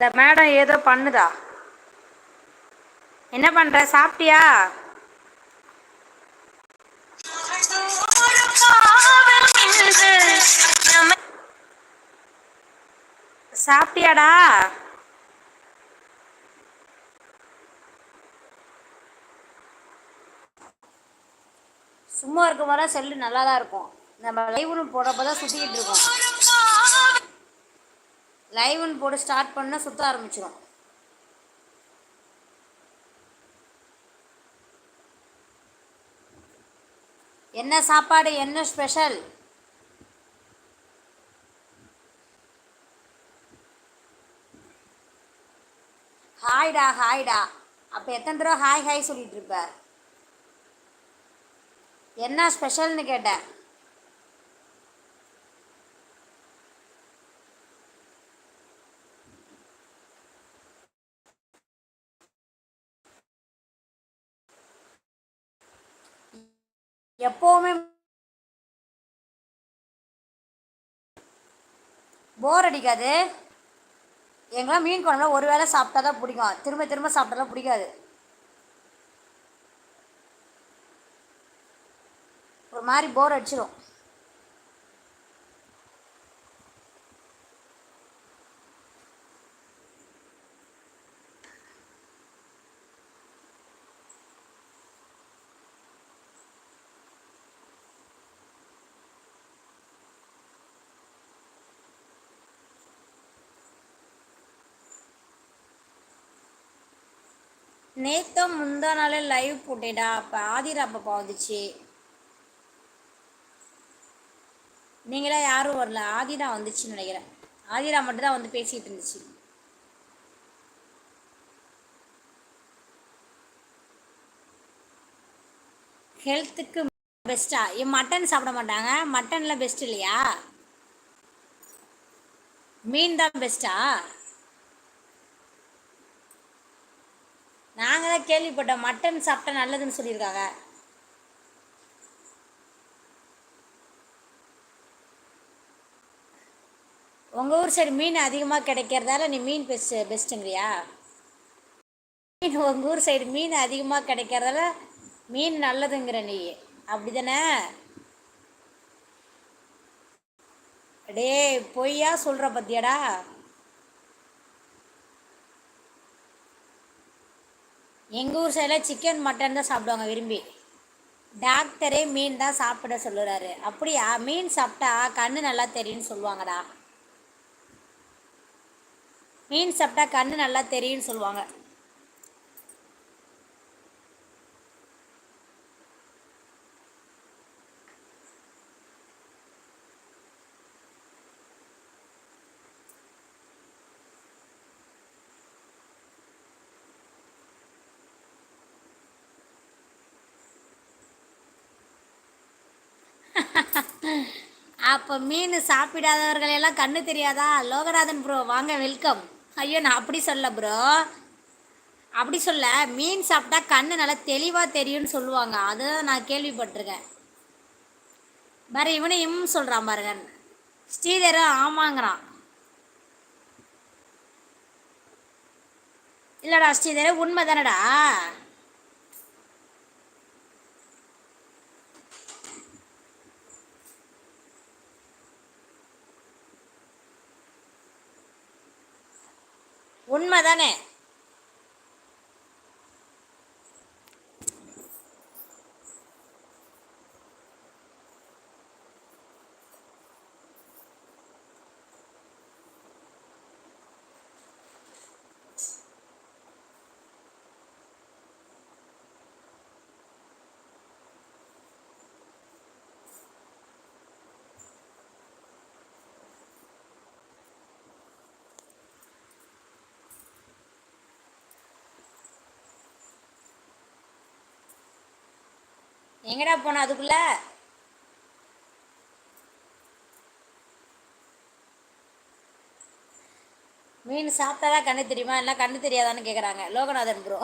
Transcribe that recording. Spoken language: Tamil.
இந்த மேடம் ஏதோ பண்ணுதா? என்ன பண்ற? சாப்பிட்டியா? சாப்பிட்டியாடா? சும்மா இருக்க வர செல்லு நல்லா தான் இருக்கும். நம்ம லைவ்னு போடுறப்ப தான் சுற்றிக்கிட்டு இருக்கோம். லைவ்னு போட்டு ஸ்டார்ட் பண்ணால் சுற்ற ஆரம்பிச்சிடும் என்ன சாப்பாடு என்ன ஸ்பெஷல் ஹாய்டா ஹாய்டா. அப்போ எத்தனை தடவை ஹாய் ஹாய் சொல்லிட்டு இருப்ப? என்ன ஸ்பெஷல்னு கேட்டேன். எப்போவுமே போர் அடிக்காது. எங்களாம் மீன் குழம்புல ஒரு வேளை சாப்பிட்டா தான் பிடிக்கும். திரும்ப திரும்ப சாப்பிட்டாலாம் பிடிக்காது. ஒரு மாதிரி போர் அடிச்சிடும் நேத்தோ முந்தா நாள் லைவ் போட்டேடா அப்போ ஆதிரா பாப்பா வந்துச்சு. நீங்களாம் யாரும் வரல? ஆதிரா வந்துச்சுன்னு நினைக்கிறேன். ஆதிரா மட்டும் தான் வந்து பேசிகிட்டு இருந்துச்சு. ஹெல்த்துக்கு பெஸ்ட்டா மட்டன் சாப்பிட மாட்டாங்க? மட்டனில் பெஸ்ட் இல்லையா? மீன் தான் பெஸ்ட்டா நாங்கள் தான் கேள்விப்பட்டோம் மட்டன் சாப்பிட்டா நல்லதுன்னு சொல்லியிருக்காங்க. உங்கள் ஊர் சைடு மீன் அதிகமாக கிடைக்கிறதால நீ மீன் பெஸ்ட் பெஸ்ட்டுங்கிறியா மீன் உங்கள் ஊர் சைடு மீன் அதிகமாக கிடைக்கிறதால மீன் நல்லதுங்கிற நீ. அப்படி தானே டே பொய்யா சொல்கிற பத்தியாடா? எங்கள் ஊர் சைடில் சிக்கன் மட்டன் தான் சாப்பிடுவாங்க விரும்பி. டாக்டரே மீன் தான் சாப்பிட சொல்லுறாரு. அப்படியா? மீன் சாப்பிட்டா கண்ணு நல்லா தெரியும்னு சொல்லுவாங்கடா. மீன் சாப்பிட்டா கண்ணு நல்லா தெரியும்னு சொல்லுவாங்க. அப்போ மீன் சாப்பிடாதவர்கள் எல்லாம் கண்ணு தெரியாதா? லோகநாதன் ப்ரோ வாங்க வெல்கம் ஐயோ நான் அப்படி சொல்ல ப்ரோ அப்படி சொல்ல மீன் சாப்பிட்டா கண்ணு நல்லா தெளிவாக தெரியும்னு சொல்லுவாங்க. அதுதான் நான் கேள்விப்பட்டிருக்கேன். பாரு இவனு இம் சொல்கிறான் பாருங்க. ஸ்ரீதரும் ஆமாங்கிறான். இல்லைடா ஸ்ரீதர் உண்மை தானடா உண்மை தானே எங்கடா போன அதுக்குள்ள? மீன் சாப்பிட்டாதான் கண்ணு தெரியுமா? இல்லை கண்ணு தெரியாதான்னு கேட்குறாங்க லோகநாதன் ப்ரோ